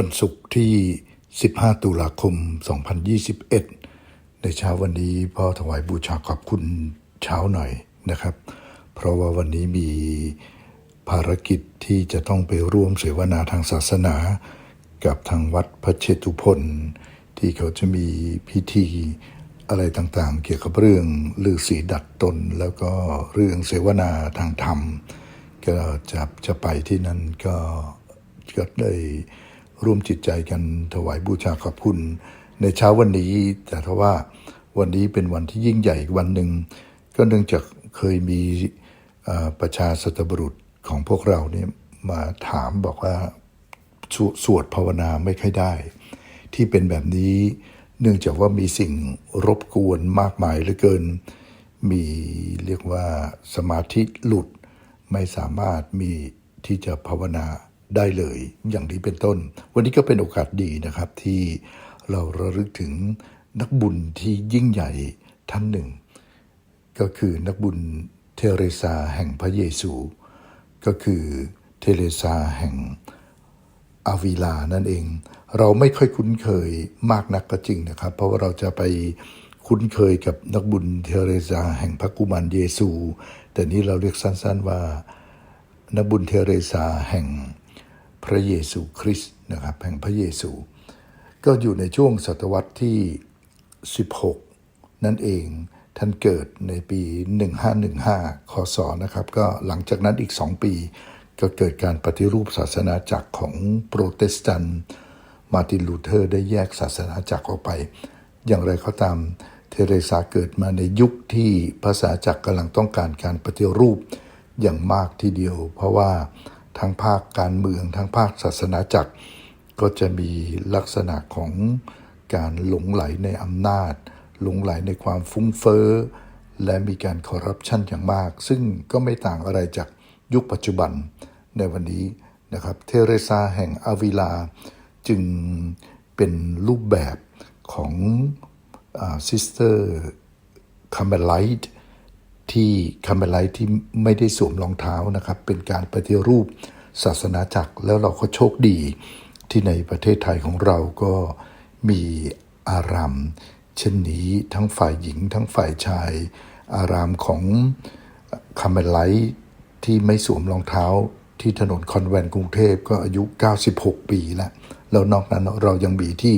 วันศุกร์ที่ 15 ตุลาคม 2021 ในเช้าวันนี้พ่อถวายบูชาขอบคุณเช้าหน่อยนะครับ เพราะว่าวันนี้มีภารกิจที่จะต้องไปร่วมเสวนาทางศาสนา กับทางวัดพระเชตุพนที่เขาจะมีพิธีอะไรต่างๆ เกี่ยวกับเรื่องลือสีดัดตน แล้วก็เรื่องเสวนาทางธรรม ก็จะจะไปที่นั่นก็ก็ได้ ร่วมจิตใจกันถวายบูชาขอบคุณ ในเช้าวันนี้ แต่ถ้าว่าวันนี้เป็นวันที่ยิ่งใหญ่อีกวันหนึ่ง ก็เนื่องจากเคยมีประชาสัตบุรุษของพวกเราเนี่ยมาถามบอกว่าสสวดภาวนาไม่ค่อยได้ ที่เป็นแบบนี้เนื่องจากว่ามีสิ่งรบกวนมากมายเหลือเกิน มีเรียกว่าสมาธิหลุดไม่สามารถมีที่จะภาวนา ได้เลยอย่างนี้เป็นต้น วันนี้ก็เป็นโอกาสดีนะครับที่เราระลึกถึงนักบุญที่ยิ่งใหญ่ท่านหนึ่ง ก็คือนักบุญเทเรซาแห่งพระเยซู ก็คือเทเรซาแห่งอาวิลานั่นเอง เราไม่ค่อยคุ้นเคยมากนักก็จริงนะครับ เพราะว่าเราจะไปคุ้นเคยกับนักบุญเทเรซาแห่งพระกุมารเยซู แต่นี้เราเรียกสั้นๆว่า นักบุญเทเรซาแห่ง พระเยซูคริสต์นะครับแห่งพระเยซู ก็อยู่ในช่วงศตวรรษที่ 16 นั่นเองท่านเกิดในปี 1515คศนะครับก็หลังจากนั้นอีก 2 ปี ก็เกิดการปฏิรูปศาสนาจักรของโปรเตสแตนต์มาตินลูเทอร์ได้แยกศาสนาจักรออกไป อย่างไรก็ตามเทเรซาเกิดมาในยุคที่ภาษาจักรกำลังต้องการการปฏิรูปอย่างมากทีเดียว เพราะว่า ทั้งภาคการเมือง ทั้งภาคศาสนาจักร ก็จะมีลักษณะของการหลงไหลในอำนาจ หลงไหลในความฟุ้งเฟ้อ และมีการคอร์รัปชันอย่างมาก ซึ่งก็ไม่ต่างอะไรจากยุคปัจจุบันในวันนี้นะครับเทเรซาแห่งอาวิลา จึงเป็นรูปแบบของซิสเตอร์คาร์เมลไลท์ ที่คาเมลไลท์ที่ไม่ได้สวมรองเท้านะครับ เป็นการปฏิรูปศาสนาจักร แล้วเราก็โชคดีที่ในประเทศไทยของเราก็มีอารามเช่นนี้ทั้งฝ่ายหญิงทั้งฝ่ายชาย อารามของคาเมลไลท์ที่ไม่สวมรองเท้าที่ถนนคอนแวนต์กรุงเทพก็อายุ 96 ปีแล้ว แล้วนอกนั้นเรายังมีที่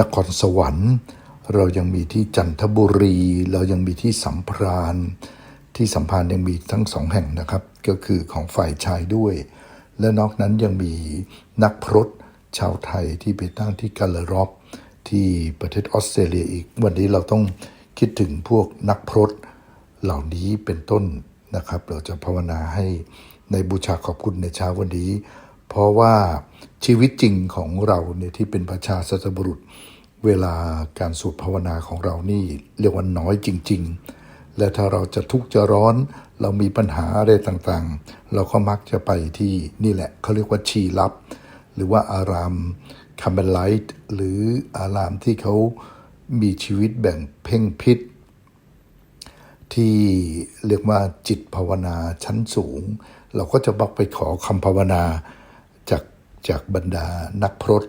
นครสวรรค์ เรายังมีที่จันทบุรี เรายังมีที่สัมพรานที่สัมพันธ์ยังมีทั้งสองแห่งนะครับ ก็คือของฝ่ายชายด้วย และนอกนั้นยังมีนักพรตชาวไทยที่ไปตั้งที่กาลรอบที่ประเทศออสเตรเลียอีก วันนี้เราต้องคิดถึงพวกนักพรตเหล่านี้เป็นต้นนะครับ เราจะภาวนาให้ในบูชาขอบคุณในเช้าวันนี้ เพราะว่าชีวิตจริงของเราเนี่ยที่เป็นประชาสัตบุรุษ เวลาการสวดภาวนาของเรานี่เรียกว่าน้อยจริง ๆ และถ้าเราจะทุกข์จะร้อน เรามีปัญหาอะไรต่างๆ เราก็มักจะไปที่นี่แหละเขาเรียกว่าชีลับ หรือว่าอารามคัมเบลไลท์หรืออารามที่เขามีชีวิตแบ่งเพ่งพิษ ที่เรียกว่าจิตภาวนาชั้นสูง เราก็จะบักไปขอคำภาวนาจากจากบรรดานักพรต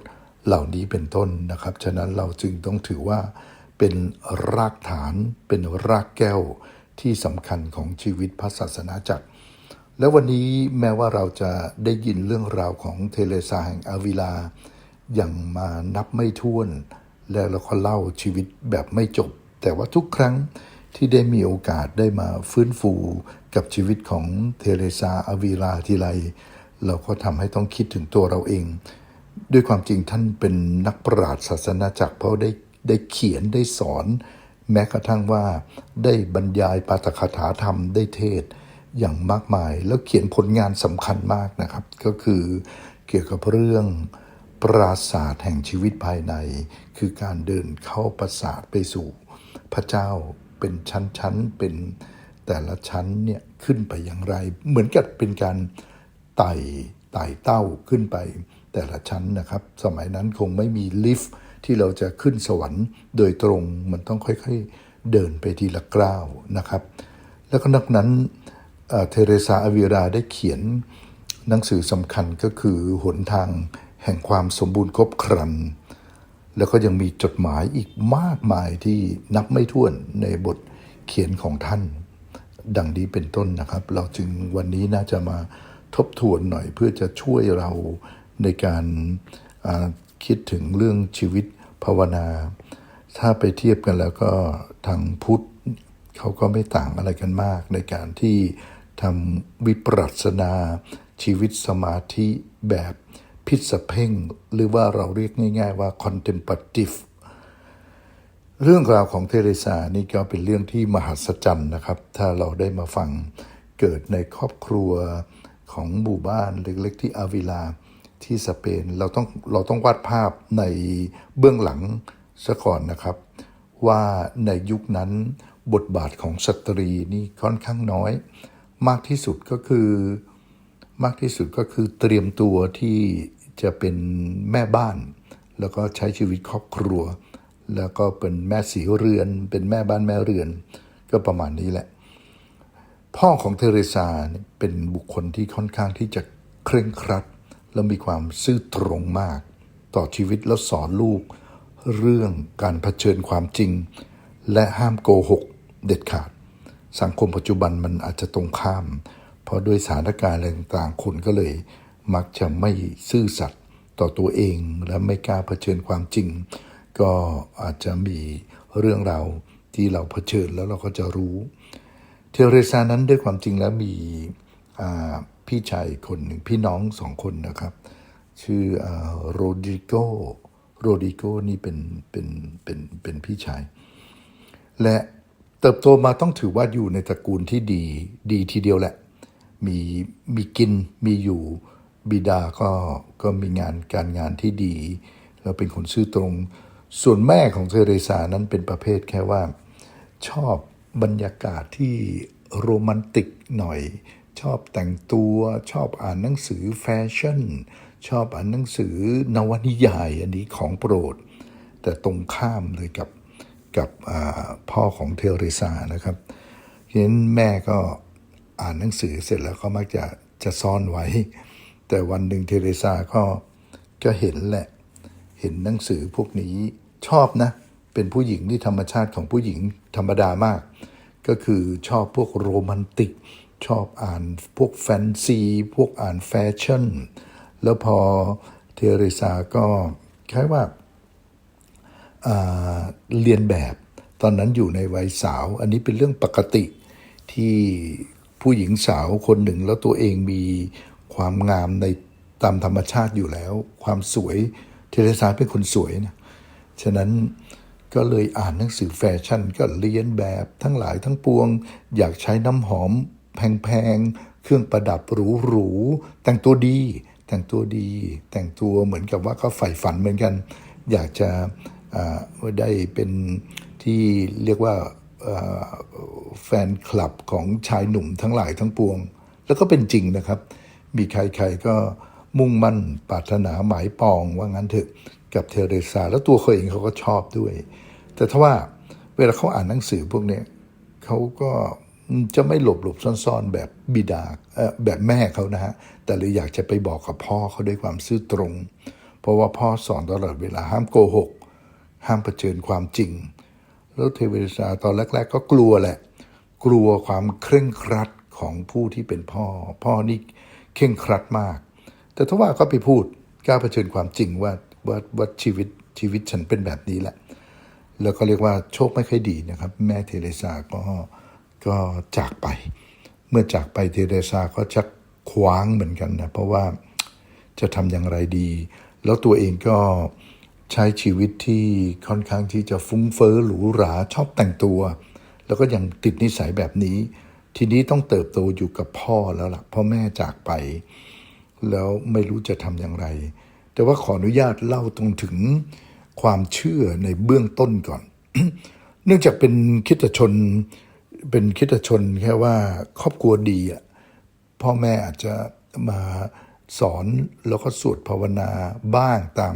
เหล่านี้เป็นต้นนะครับ ฉะนั้นเราจึงต้องถือว่าเป็นรากฐานเป็นรากแก้วที่สำคัญของชีวิตพระศาสนาจักร แล้ววันนี้แม้ว่าเราจะได้ยินเรื่องราวของเทเลซาแห่งอาวิลา อย่างมานับไม่ถ้วน แล้วเราก็เล่าชีวิตแบบไม่จบ แต่ว่าทุกครั้งที่ได้มีโอกาสได้มาฟื้นฟูกับชีวิตของเทเรซาอาวิลาทีไรเราก็ทำให้ต้องคิดถึงตัวเราเอง ด้วยความจริงท่านเป็นนักปราชญ์ศาสนาจักรเพราะได้ได้เขียนได้สอน แม้กระทั่งว่าได้บรรยายปาฐกถาธรรมได้เทศอย่างมากมาย แล้วเขียนผลงานสำคัญมากนะครับ ก็คือเกี่ยวกับเรื่องปราศาสตร์แห่งชีวิตภายใน คือการเดินเข้าปราสาทไปสู่พระเจ้าเป็นชั้นๆเป็นแต่ละชั้นเนี่ยขึ้นไปอย่างไร เหมือนกับเป็นการไต่ไต่เต้าขึ้นไป แต่ละชั้นนะครับ สมัยนั้นคงไม่มีลิฟต์ที่เราจะขึ้นสวรรค์โดยตรงมันต้องค่อยๆเดินไปทีละก้าวนะครับ แล้วก็นักนั้นเทเรซาอวิราได้เขียนหนังสือสำคัญก็คือหนทางแห่งความสมบูรณ์ครบครัน แล้วก็ยังมีจดหมายอีกมากมายที่นับไม่ถ้วนในบทเขียนของท่าน ดังนี้เป็นต้นนะครับ เราจึงวันนี้น่าจะมาทบทวนหน่อยเพื่อจะช่วยเรา ในการคิดถึงเรื่องชีวิตภาวนา ถ้าไปเทียบกันแล้วก็ทางพุทธเขาก็ไม่ต่างอะไรกันมาก ในการที่ทำวิปัสสนาชีวิตสมาธิแบบพิสเพ่ง หรือว่าเราเรียกง่าย ๆ ว่า contemplative เรื่องราวของเทเรซานี่ก็เป็นเรื่องที่มหัศจรรย์นะครับ ถ้าเราได้มาฟังเกิดในครอบครัวของหมู่บ้านเล็กๆที่อาวิลา ที่สเปนเราต้องเราต้องวาดภาพในเบื้องหลังซะก่อนนะครับ ว่าในยุคนั้นบทบาทของสตรีนี่ค่อนข้างน้อย มากที่สุดก็คือ มากที่สุดก็คือเตรียมตัวที่จะเป็นแม่บ้าน แล้วก็ใช้ชีวิตครอบครัว แล้วก็เป็นแม่สีเรือน เป็นแม่บ้านแม่เรือน ก็ประมาณนี้แหละ พ่อของเทเรซาเป็นบุคคลที่ค่อนข้างที่จะเคร่งครัด และมีความซื่อตรงมาก ต่อชีวิตแล้วสอนลูก เรื่องการเผชิญความจริง และห้ามโกหกเด็ดขาด สังคมปัจจุบันมันอาจจะตรงข้าม เพราะด้วยสถานการณ์อะไรต่างๆคนก็เลย มักจะไม่ซื่อสัตย์ต่อตัวเองและไม่กล้าเผชิญความจริง ก็อาจจะมีเรื่องราวที่เราเผชิญแล้วเราก็จะรู้ เทเรซานั้นด้วยความจริงแล้วมีอ่า พี่ชายคนหนึ่งพี่น้องสองคนนะครับ ชื่อโรดิโกโรดิโกนี่เป็นเป็นเป็นเป็นพี่ชาย และเติบโตมาต้องถือว่าอยู่ในตระกูลที่ดีดีทีเดียวแหละ มีมีกินมีอยู่บิดาก็ก็มีงานการงานที่ดี แล้วเป็นคนซื่อตรง ส่วนแม่ของเทเรซานั้นเป็นประเภทแค่ว่า ชอบบรรยากาศที่โรแมนติกหน่อย ชอบแต่งตัวชอบอ่านหนังสือแฟชั่น ชอบอ่านหนังสือนวนิยาย อันนี้ของโปรด แต่ตรงข้ามเลยกับกับพ่อของเทเรซานะครับฉะนั้นแม่ก็อ่านหนังสือเสร็จแล้วก็มักจะจะซ่อนไว้ แต่วันหนึ่งเทเรซาก็ก็เห็นแหละ เห็นหนังสือพวกนี้ชอบนะ เป็นผู้หญิงที่ธรรมชาติของผู้หญิงธรรมดามาก ก็คือชอบพวกโรแมนติก ชอบอ่านพวกแฟนซี พวกอ่านแฟชั่น แล้วพอเทเรซาก็คล้ายว่าาเรียนแบบ ตอนนั้นอยู่ในวัยสาว อันนี้เป็นเรื่องปกติที่ผู้หญิงสาวคนหนึ่งแล้วตัวเองมีความงามในตามธรรมชาติอยู่แล้ว ความสวยเทเรซาเป็นคนสวยนะฉะนั้นก็เลยอ่านหนังสือแฟชั่นก็เรียนแบบทั้งหลายทั้งปวง อยากใช้น้ำหอม แพงๆ เครื่องประดับหรูๆ แต่งตัวดี แต่งตัวดี แต่งตัวเหมือนกับว่าเขาใฝ่ฝันเหมือนกัน อยากจะได้เป็นที่เรียกว่าแฟนคลับของชายหนุ่มทั้งหลายทั้งปวง แล้วก็เป็นจริงนะครับ มีใครๆก็มุ่งมั่นปรารถนาหมายปองว่างั้นเถอะกับเทเรซาแล้วตัวเขาเองเขาก็ชอบด้วย แต่ถ้าว่าเวลาเขาอ่านหนังสือพวกนี้เขาก็ จะไม่หลบหลบซ่อนๆ แบบบิดาแบบแม่เขานะฮะ แต่เลยอยากจะไปบอกกับพ่อเขาด้วยความซื่อตรง เพราะว่าพ่อสอนตลอดเวลาห้ามโกหก ห้ามเผชิญความจริง แล้วเทเวซาตอนแรก ๆ ก็กลัวแหละ กลัวความเคร่งครัดของผู้ที่เป็นพ่อ พ่อนี่เคร่งครัดมาก แต่ถ้าว่าก็ไปพูดกล้าเผชิญความจริงว่าว่าว่าชีวิตชีวิตฉันเป็นแบบนี้แหละ แล้วก็เรียกว่าโชคไม่ค่อยดีนะครับ แม่เทเรซาก็ ก็จากไป เมื่อจากไปเทเรซาก็ชักคว้างเหมือนกันนะเพราะว่าจะทำอย่างไรดี แล้วตัวเองก็ใช้ชีวิตที่ค่อนข้างที่จะฟุ้งเฟ้อหรูหราชอบแต่งตัว แล้วก็ยังติดนิสัยแบบนี้ ทีนี้ต้องเติบโตอยู่กับพ่อแล้วล่ะพ่อแม่จากไป แล้วไม่รู้จะทำอย่างไร แต่ว่าขออนุญาตเล่าตรงถึงความเชื่อในเบื้องต้นก่อน เนื่องจากเป็นคิดชน เป็นคิดชนแค่ว่าครอบครัวดีอะพ่อแม่อาจจะมาสอนแล้วก็สวดภาวนาบ้างตาม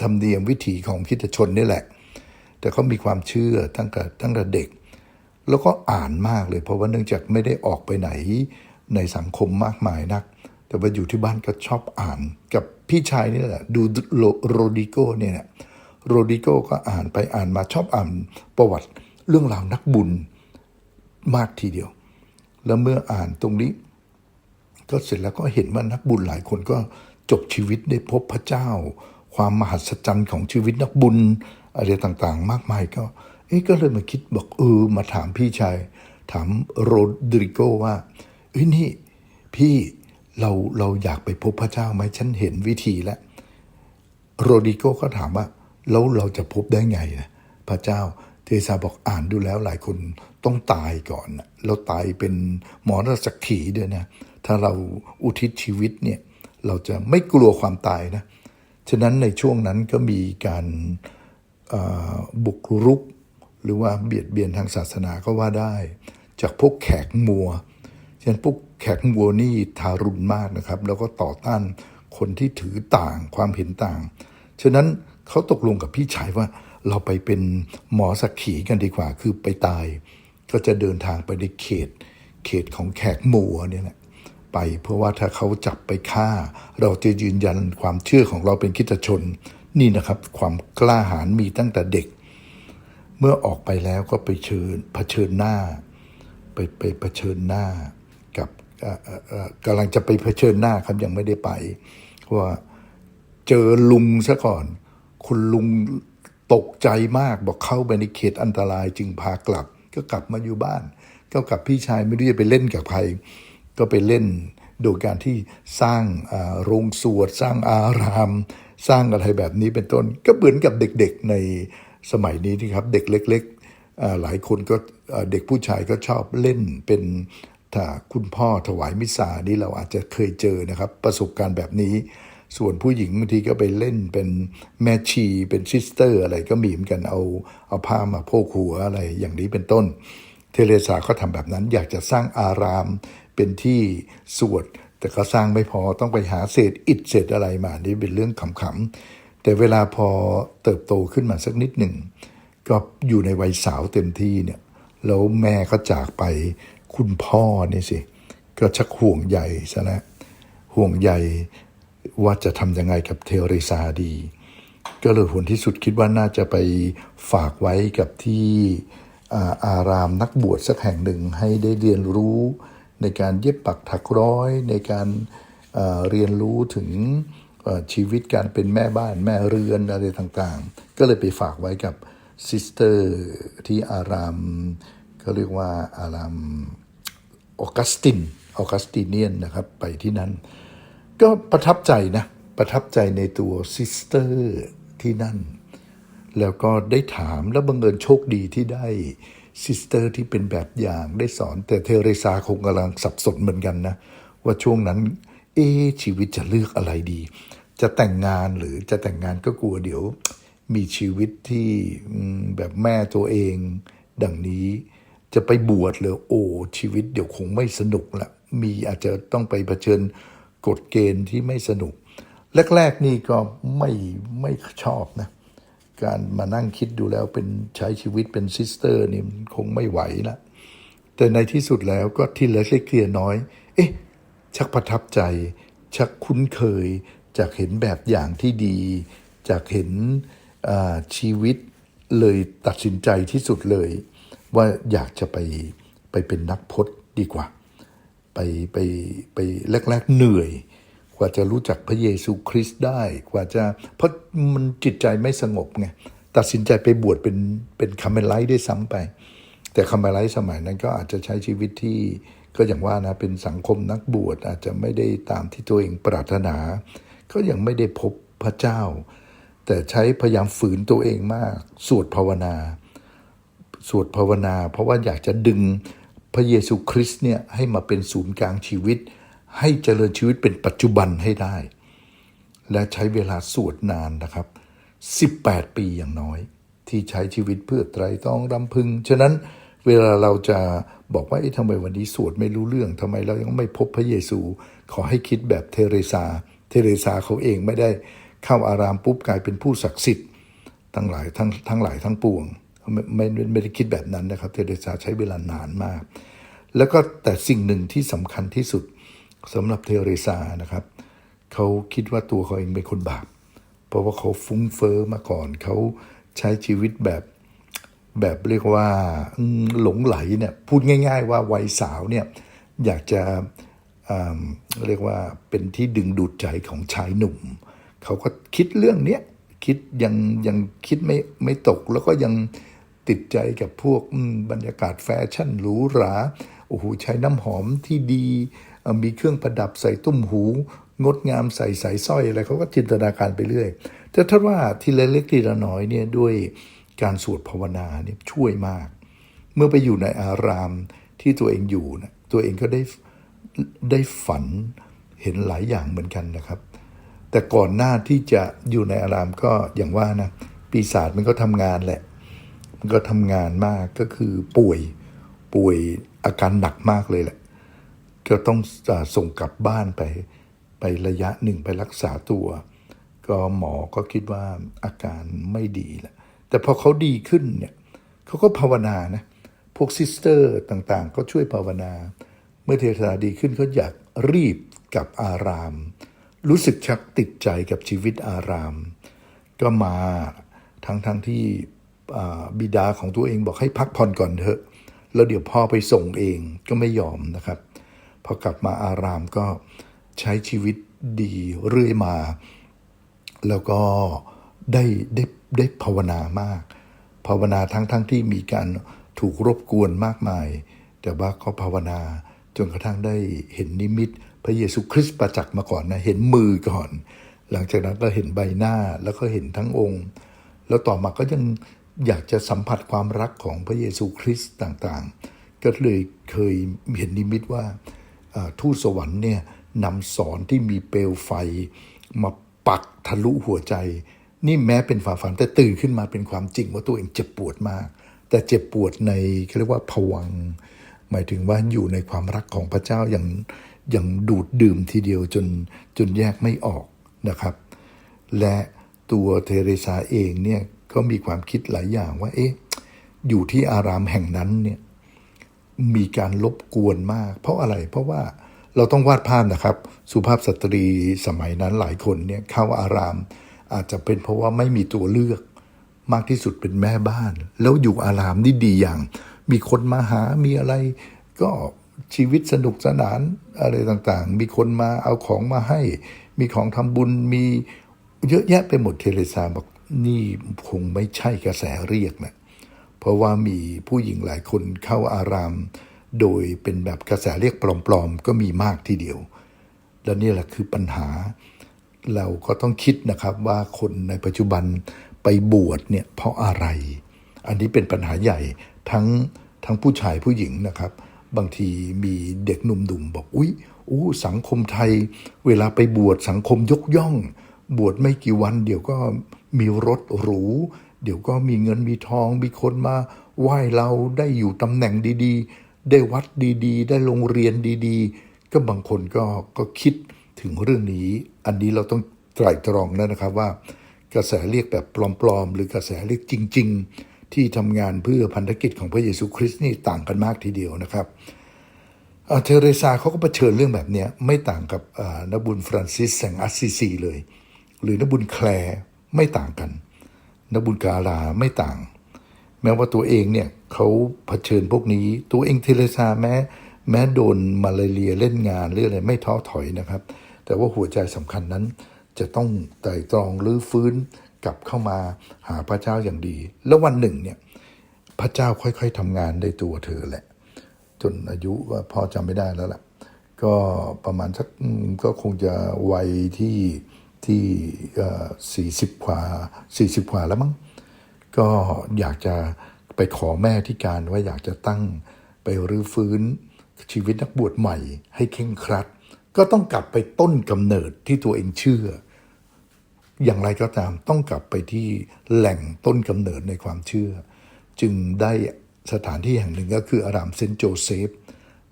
ธรรมเนียมวิถีของคิดชนนี่แหละ แต่เขามีความเชื่อตั้งแต่ตั้งแต่เด็ก แล้วก็อ่านมากเลย เพราะว่าเนื่องจากไม่ได้ออกไปไหนในสังคมมากมายนัก แต่ว่าอยู่ที่บ้านก็ชอบอ่านกับพี่ชายนี่แหละ ดูโรดิโก้เนี่ยโรดิโก้ก็อ่านไปอ่านมาชอบอ่านประวัติเรื่องราวนักบุญ มากทีเดียว แล้วเมื่ออ่านตรงนี้ ก็เสร็จแล้วก็เห็นว่านักบุญหลายคนก็จบชีวิตได้พบพระเจ้า ความมหัศจรรย์ของชีวิตนักบุญอะไรต่างๆ มากมายก็ เอ๊ะก็เลยมาคิดบอกเออมาถามพี่ชาย ถามโรดริโกว่าเอ้ยนี่พี่เราเราอยากไปพบพระเจ้าไหมฉันเห็นวิธีแล้วโรดิโกก็ถามว่าแล้วเราจะพบได้ไงนะพระเจ้า เทซาบอกอ่านดูแล้วหลายคนต้องตายก่อนนะแล้วตายเป็นหมอรสักขีด้วยนะ ถ้าเราอุทิศชีวิตเนี่ยเราจะไม่กลัวความตายนะ ฉะนั้นในช่วงนั้นก็มีการบุกรุก หรือว่าเบียดเบียนทางศาสนาก็ว่าได้ จากพวกแขกมัว ฉะนั้นพวกแขกมัวนี่ทารุณมากนะครับ แล้วก็ต่อต้านคนที่ถือต่างความเห็นต่าง ฉะนั้นเขาตกลงกับพี่ชายว่า เราไปเป็นหมอสักขีกันดีกว่า คือไปตาย ก็จะเดินทางไปในเขต เขตของแขกหมัวเนี่ยแหละไปเพราะว่าถ้าเขาจับไปฆ่า เราจะยืนยันความเชื่อของเราเป็นคริสตชน นี่นะครับ ความกล้าหาญมีตั้งแต่เด็ก เมื่อออกไปแล้วก็ไปเชิญเผชิญหน้า ไปไปเผชิญหน้า กับกำลังจะไปเผชิญหน้าครับยังไม่ได้ไปว่าเจอลุงซะก่อน คุณลุง ตกใจมากบอกเข้าไปในเขตอันตรายจึงพากลับ ก็กลับมาอยู่บ้าน ก็กับพี่ชายไม่รู้จะไปเล่นกับใคร ก็ไปเล่นโดยการที่สร้างโรงสวด สร้างอาราม สร้างอะไรแบบนี้เป็นต้น ก็เหมือนกับเด็กๆในสมัยนี้ที่ครับ เด็กเล็กๆหลายคนก็เด็กผู้ชายก็ชอบเล่นเป็นถ้าคุณพ่อถวายมิสานี่เราอาจจะเคยเจอนะครับ ประสบการณ์แบบนี้ ส่วนผู้หญิงบางทีก็ไปเล่นเป็นแม่ชีเป็นซิสเตอร์อะไรก็มีเหมือนกันเอาเอาผ้ามาโพกหัวอะไรอย่างนี้เป็นต้น เทเรซาก็ทำแบบนั้นอยากจะสร้างอารามเป็นที่สวด แต่ก็สร้างไม่พอต้องไปหาเศษอิฐเศษอะไรมานี่เป็นเรื่องขำๆแต่เวลาพอเติบโตขึ้นมาสักนิดหนึ่งก็อยู่ในวัยสาวเต็มที่เนี่ยแล้วแม่ก็จากไปคุณพ่อนี่สิ ก็ชักห่วงใยซะแล้วห่วงใย ว่าจะทำยังไงกับเทเรซาดี ก็เลยผลที่สุดคิดว่าน่าจะไปฝากไว้กับที่อารามนักบวชสักแห่งหนึ่งให้ได้เรียนรู้ในการเย็บปักถักร้อย ในการเรียนรู้ถึงชีวิตการเป็นแม่บ้านแม่เรือนอะไรต่างๆ ก็เลยไปฝากไว้กับซิสเตอร์ที่อารามเขาเรียกว่าอารามออกัสตินออกัสติเนียนนะครับ ไปที่นั่น ก็ประทับใจนะ ประทับใจในตัวซิสเตอร์ที่นั่น แล้วก็ได้ถามแล้วบังเอิญโชคดีที่ได้ซิสเตอร์ที่เป็นแบบอย่างได้สอน แต่เทเรซาคงกำลังสับสนเหมือนกันนะ ว่าช่วงนั้น เอชีวิตจะเลือกอะไรดี จะแต่งงานหรือจะแต่งงานก็กลัวเดี๋ยว มีชีวิตที่แบบแม่ตัวเอง ดังนี้จะไปบวชเลยโอ้ชีวิตเดี๋ยวคงไม่สนุกละมีอาจจะต้องไปเผชิญ กฎเกณฑ์ที่ไม่สนุก แรก ๆ นี่ก็ไม่ไม่ชอบนะ การมานั่งคิดดูแล้วเป็นใช้ชีวิตเป็นซิสเตอร์นี่มันคงไม่ไหวละแต่ในที่สุดแล้วก็ที่เล็กเล็กๆน้อย เอ๊ะ ชักประทับใจ ชักคุ้นเคย จากเห็นแบบอย่างที่ดี จากเห็นชีวิตเลยตัดสินใจที่สุดเลย ว่าอยากจะไปไปเป็นนักพจน์ดีกว่า ไปไปไปแรก ๆ เหนื่อย กว่าจะรู้จักพระเยซูคริสต์ได้กว่าจะเพราะมันจิตใจไม่สงบไงตัดสินใจไปบวชเป็นเป็นคาเมลไลท์ได้ซ้ำไป แต่คาเมลไลท์สมัยนั้นก็อาจจะใช้ชีวิตที่ก็อย่างว่านะเป็นสังคมนักบวชอาจจะไม่ได้ตามที่ตัวเองปรารถนา ก็ยังไม่ได้พบพระเจ้า แต่ใช้พยายามฝืนตัวเองมาก สวดภาวนา สวดภาวนา เพราะว่าอยากจะดึง พระเยซูคริสต์เนี่ยให้มาเป็นศูนย์กลางชีวิต ให้เจริญชีวิตเป็นปัจจุบันให้ได้ และใช้เวลาสวดนานนะครับ 18 ปีอย่างน้อย ที่ใช้ชีวิตเพื่อไตรตรองรำพึง ฉะนั้นเวลาเราจะบอกว่าเอ๊ะทำไมวันนี้สวดไม่รู้เรื่องทำไมเรายังไม่พบพระเยซู ขอให้คิดแบบเทเรซา เทเรซาเขาเองไม่ได้เข้าอารามปุ๊บกลายเป็นผู้ศักดิ์สิทธิ์ทั้งหลายทั้งทั้งหลายทั้งปวง ไม่ไม่ไม่ได้คิดแบบนั้นนะครับเทเรซาใช้เวลานานมาก แล้วก็แต่สิ่งหนึ่งที่สำคัญที่สุดสำหรับเทเรซานะครับเขาคิดว่าตัวเขาเองเป็นคนบาปเพราะว่าเขาฟุ้งเฟอ้อมาก่อนเขาใช้ชีวิตแบบแบบเรียกว่าหลงไหลเนี่ยพูดง่าย ๆ ว่าวัยสาวเนี่ยอยากจะเรียกว่าเป็นที่ดึงดูดใจของชายหนุ่ม เขาก็คิดเรื่องเนี้ยคิดยังยังคิดไม่ไม่ตกแล้วก็ยัง ติดใจกับพวกบรรยากาศแฟชั่นหรูหราโอ้โหใช้น้ำหอมที่ดี มีเครื่องประดับใส่ตุ้มหู งดงามใส่สายสร้อยอะไรเขาก็จินตนาการไปเรื่อย แต่ถ้าว่าทีละเล็กทีละน้อยเนี่ยด้วยการสวดภาวนาเนี่ยช่วยมาก เมื่อไปอยู่ในอารามที่ตัวเองอยู่นะตัวเองก็ได้ได้ฝันเห็นหลายอย่างเหมือนกันนะครับ แต่ก่อนหน้าที่จะอยู่ในอารามก็อย่างว่านะปีศาจมันก็ทำงานแหละ ก็ทำงานมากก็คือป่วยป่วยอาการหนักมากเลยแหละ ก็ต้องส่งกลับบ้านไป ไประยะหนึ่งไปรักษาตัว ก็หมอก็คิดว่าอาการไม่ดีแหละ แต่พอเขาดีขึ้นเนี่ยเขาก็ภาวนานะ พวกซิสเตอร์ต่างๆ ก็ช่วยภาวนา เมื่อเทศนาดีขึ้นเขาอยากรีบกลับอาราม รู้สึกชักติดใจกับชีวิตอาราม ก็มาทั้งๆทที่ บิดาของตัวเองบอกให้พักผ่อนก่อนเถอะ แล้วเดี๋ยวพ่อไปส่งเองก็ไม่ยอมนะครับ พอกลับมาอารามก็ใช้ชีวิตดีเรื่อยมา แล้วก็ได้ได้ได้ภาวนามาก ภาวนาทั้งทั้งที่มีการถูกรบกวนมากมาย แต่ว่าก็ภาวนาจนกระทั่งได้เห็นนิมิต พระเยซูคริสต์ประจักษ์มาก่อนนะ เห็นมือก่อน หลังจากนั้นก็เห็นใบหน้าแล้วก็เห็นทั้งองค์ แล้วต่อมาก็ยัง อยากจะสัมผัสความรักของพระเยซูคริสต์ต่างๆ ก็เลยเคยเห็นนิมิตว่าทูตสวรรค์เนี่ยนำสอนที่มีเปลวไฟ มาปักทะลุหัวใจ นี่แม้เป็นฝ่าฝันแต่ตื่นขึ้นมาเป็นความจริงว่าตัวเองเจ็บปวดมาก แต่เจ็บปวดในเขาเรียกว่าผวัง หมายถึงว่าอยู่ในความรักของพระเจ้าอย่างอย่างดูดดื่มทีเดียวจนจนแยกไม่ออกนะครับ และตัวเทเรซาเองเนี่ย ก็มีความคิดหลายอย่างว่า เอ๊ะ อยู่ที่อารามแห่งนั้นเนี่ยมีการลบกวนมาก เพราะอะไรเพราะว่าเราต้องวาดภาพนะครับ สุภาพสตรีสมัยนั้นหลายคนเนี่ยเข้าอาราม อาจจะเป็นเพราะว่าไม่มีตัวเลือก มากที่สุดเป็นแม่บ้าน แล้วอยู่อารามนี่ดีอย่าง มีคนมาหามีอะไร ก็ชีวิตสนุกสนานอะไรต่างๆ มีคนมาเอาของมาให้ มีของทำบุญมีเยอะแยะไปหมดเทเรซาบอก นี่คงไม่ใช่กระแสเรียกนะเพราะว่ามีผู้หญิงหลายคนเข้าอาราม โดยเป็นแบบกระแสเรียกปลอมๆ ก็มีมากทีเดียว และนี่แหละคือปัญหา เราก็ต้องคิดนะครับว่าคนในปัจจุบันไปบวชเนี่ยเพราะอะไร อันนี้เป็นปัญหาใหญ่ทั้งทั้งผู้ชายผู้หญิงนะครับ บางทีมีเด็กหนุ่มๆบอกอุ๊ยอู้สังคมไทย เวลาไปบวชสังคมยกย่อง บวชไม่กี่วันเดี๋ยวก็ มีรถหรู เดี๋ยวก็มีเงินมีทอง มีคนมาไหว้เราได้อยู่ตำแหน่งดีๆ ได้วัดดีๆ ได้โรงเรียนดีๆ ก็บางคนก็ก็คิดถึงเรื่องนี้ อันนี้เราต้องไตร่ตรองแล้วนะครับว่า กระแสเรียกแบบปลอมๆ หรือกระแสเรียกจริง ๆ ที่ทำงานเพื่อพันธกิจของพระเยซูคริสต์นี่ต่างกันมากทีเดียวนะครับอ่าเทเรซาเขาก็เผชิญเรื่องแบบนี้ไม่ต่างกับนบุญฟรานซิสแสงอัสซีซีเลย หรือนบุญแคลร์ ไม่ต่างกันนบุญกาลาไม่ต่าง แม้ว่าตัวเองเนี่ยเขาเผชิญพวกนี้ ตัวเองเทเรซาแม้ แม้โดนมาลาเรียเล่นงานหรืออะไรไม่ท้อถอยนะครับ แต่ว่าหัวใจสำคัญนั้น จะต้องไต่ตรองหรือฟื้นกลับเข้ามาหาพระเจ้าอย่างดี แล้ววันหนึ่งเนี่ยพระเจ้าค่อย ๆทำงานในตัวเธอแหละ จนอายุว่าพ่อจำไม่ได้แล้วล่ะ ก็ประมาณสักก็คงจะวัยที่ ที่สี่สิบกว่าสี่สิบกว่าแล้วมั้ง ก็อยากจะไปขอแม่ที่การว่าอยากจะตั้งไปรื้อฟื้นชีวิตนักบวชใหม่ให้เข่งครัด ก็ต้องกลับไปต้นกำเนิดที่ตัวเองเชื่อ อย่างไรก็ตามต้องกลับไปที่แหล่งต้นกำเนิดในความเชื่อ จึงได้สถานที่แห่งหนึ่งก็คืออารามเซนต์โจเซฟ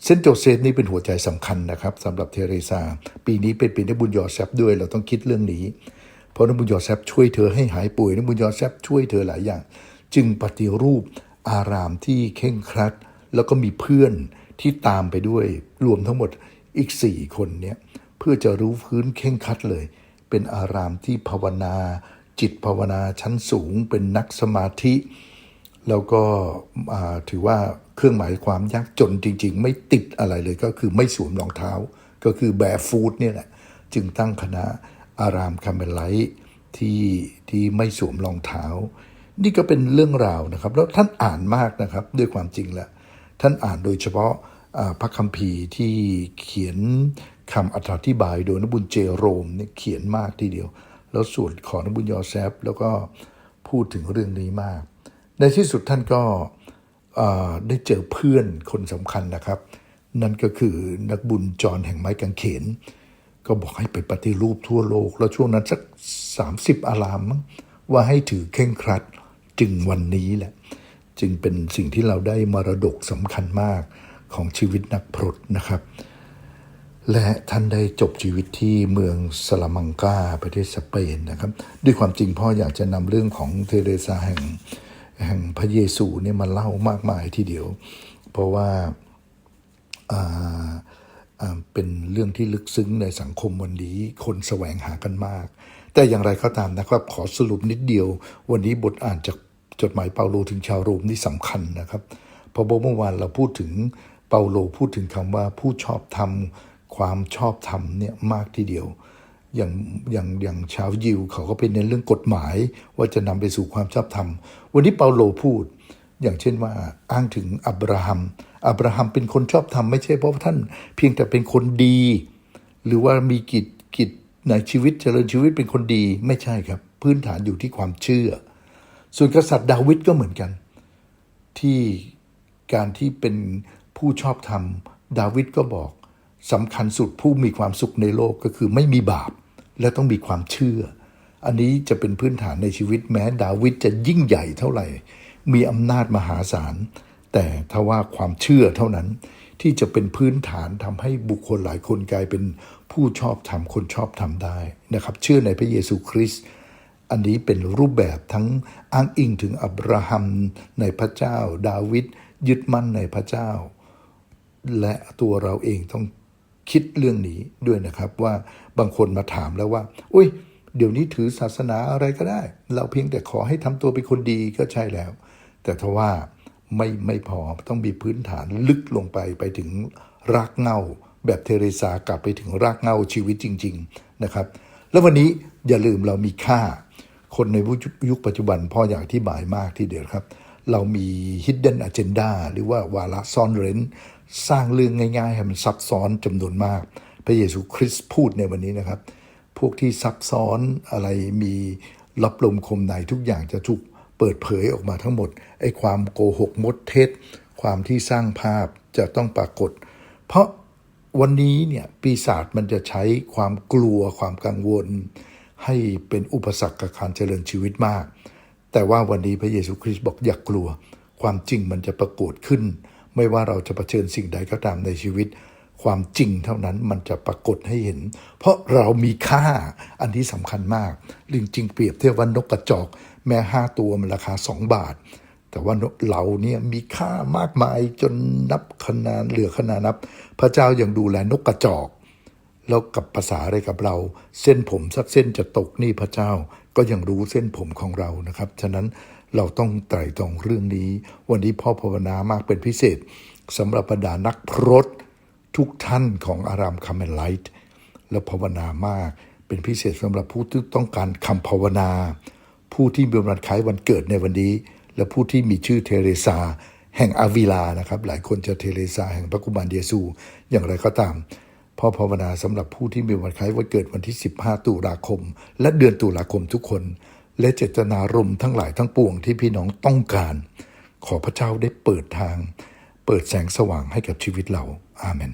เซนโจเซฟนี่เป็นหัวใจสำคัญนะครับสำหรับเทเรซา ปีนี้เป็นปีนบุญยอแซฟด้วยเราต้องคิดเรื่องนี้ เพราะนบุญยอแซฟช่วยเธอให้หายป่วยนบุญยอแซฟช่วยเธอหลายอย่าง จึงปฏิรูปอารามที่เข่งครัด แล้วก็มีเพื่อนที่ตามไปด้วยรวมทั้งหมดอีกสี่คนเนี่ยเพื่อจะรู้พื้นเข่งครัดเลย เป็นอารามที่ภาวนา จิตภาวนาชั้นสูง เป็นนักสมาธิ แล้วก็ถือว่า เครื่องหมายความยากจนจริง ๆ ไม่ติดอะไรเลยก็คือไม่สวมรองเท้า ก็คือแบฟูดเนี่ยแหละจึงตั้งคณะอารามคาเมลไลท์ที่ที่ไม่สวมรองเท้า นี่ก็เป็นเรื่องราวนะครับ แล้วท่านอ่านมากนะครับด้วยความจริงแหล้วท่านอ่านโดยเฉพาะพระคัมภีร์ที่เขียนคำอธิบายโดยนบุญเจโรมเนี่ยเขียนมากทีเดียว แล้วส่วนของนบุญยอแซฟแล้วก็พูดถึงเรื่องนี้มาก ในที่สุดท่านก็ ได้เจอเพื่อนคนสำคัญนะครับ นั่นก็คือนักบุญจรแห่งไม้กางเขน ก็บอกให้ไปปฏิรูปทั่วโลก แล้วช่วงนั้นสัก 30 อารามมั้งว่าให้ถือเค่งครัดจึงวันนี้แหละ จึงเป็นสิ่งที่เราได้มรดกสำคัญมากของชีวิตนักพรตนะครับ และท่านได้จบชีวิตที่เมืองสลามังกาประเทศสเปนนะครับ ด้วยความจริงพ่ออยากจะนำเรื่องของเทเรซาแห่ง แห่งพระเยซูเนี่ยมาเล่ามากมายทีเดียว เพราะว่าอ่าอ่าเป็นเรื่องที่ลึกซึ้งในสังคมวันนี้คนแสวงหากันมาก แต่อย่างไรก็ตามนะครับ ขอสรุปนิดเดียว วันนี้บทอ่านจากจดหมายเปาโลถึงชาวโรมนี่สำคัญนะครับเพราะเมื่อวานเราพูดถึงเปาโลพูดถึงคำว่าผู้ชอบธรรมความชอบธรรมเนี่ยมากทีเดียว อย่างอย่างอย่างชาวยิวเขาก็เป็นในเรื่องกฎหมาย ว่าจะนำไปสู่ความชอบธรรม วันนี้เปาโลพูด อย่างเช่นว่าอ้างถึงอับราฮัม อับราฮัมเป็นคนชอบธรรมไม่ใช่เพราะว่าท่านเพียงแต่เป็นคนดี หรือว่ามีกิจกิจในชีวิตเจริญชีวิตเป็นคนดีไม่ใช่ครับ พื้นฐานอยู่ที่ความเชื่อ ส่วนกษัตริย์ดาวิดก็เหมือนกัน ที่การที่เป็นผู้ชอบธรรม ดาวิดก็บอก สำคัญสุดผู้มีความสุขในโลกก็คือไม่มีบาปและต้องมีความเชื่อ อันนี้จะเป็นพื้นฐานในชีวิตแม้ดาวิดจะยิ่งใหญ่เท่าไหร่ มีอำนาจมหาศาล แต่ถ้าว่าความเชื่อเท่านั้น ที่จะเป็นพื้นฐานทำให้บุคคลหลายคนกลายเป็นผู้ชอบธรรมคนชอบธรรมได้นะครับ เชื่อในพระเยซูคริสต์อันนี้เป็นรูปแบบทั้งอ้างอิงถึงอับราฮัมในพระเจ้า ดาวิดยึดมั่นในพระเจ้า และตัวเราเองต้อง คิดเรื่องนี้ด้วยนะครับว่าบางคนมาถามแล้วว่า อุ้ย เดี๋ยวนี้ถือศาสนาอะไรก็ได้ เราเพียงแต่ขอให้ทำตัวเป็นคนดีก็ใช่แล้ว แต่ทว่าไม่ไม่พอต้องมีพื้นฐานลึกลงไปไปถึงรากเงาแบบเทเรซากลับไปถึงรากเงาชีวิตจริง ๆนะครับ แล้ววันนี้อย่าลืมเรามีค่า คนในยุคปัจจุบันพ่ออยากอธิบายมากที่เดียวครับ เรามี hidden agenda หรือว่าวาระซ่อนเร้น สร้างเรื่องง่ายๆให้มันซับซ้อนจำนวนมาก พระเยซูคริสต์พูดในวันนี้นะครับ พวกที่ซับซ้อนอะไรมีรับลมคมในทุกอย่างจะถูกเปิดเผยออกมาทั้งหมดไอ้ความโกหกมดเท็จ ความที่สร้างภาพจะต้องปรากฏ เพราะวันนี้เนี่ยปีศาจมันจะใช้ความกลัวความกังวล ให้เป็นอุปสรรคกับการเจริญชีวิตมาก แต่ว่าวันนี้พระเยซูคริสต์บอกอย่ากกลัว ความจริงมันจะปรากฏขึ้น ไม่ว่าเราจะเผชิญสิ่งใดก็ตามในชีวิต ความจริงเท่านั้นมันจะปรากฏให้เห็น เพราะเรามีค่าอันที่สำคัญมากจริงเปรียบเทียบว่านกกระจอก แม้ห้าตัวมันราคาสองบาท แต่ว่าเราเนี่ยมีค่ามากมายจนนับขนาดเหลือขนาดนับ พระเจ้ายังดูแลนกกระจอกแล้วกับภาษาอะไรกับเรา เส้นผมสักเส้นจะตกนี่พระเจ้าก็ยังรู้เส้นผมของเรานะครับ ฉะนั้น เราต้องไตร่ตรองเรื่องนี้ วันนี้พ่อภาวนามากเป็นพิเศษสำหรับบรรดานักพรตทุกท่านของอารามคาเมนไลท์และภาวนามากเป็นพิเศษสำหรับผู้ที่ต้องการคำภาวนา ผู้ที่มีวันคล้ายวันเกิดในวันนี้ และผู้ที่มีชื่อเทเรซาแห่งอาวิลานะครับ หลายคนจะเทเรซาแห่งพระกุมารเยซู อย่างไรก็ตามพ่อภาวนาสำหรับผู้ที่มีวันคล้ายวันเกิดวันที่ 15 ตุลาคม และเดือนตุลาคมทุกคน และเจตนารมณ์ทั้งหลายทั้งปวงที่พี่น้องต้องการ ขอพระเจ้าได้เปิดทาง เปิดแสงสว่างให้กับชีวิตเรา อาเมน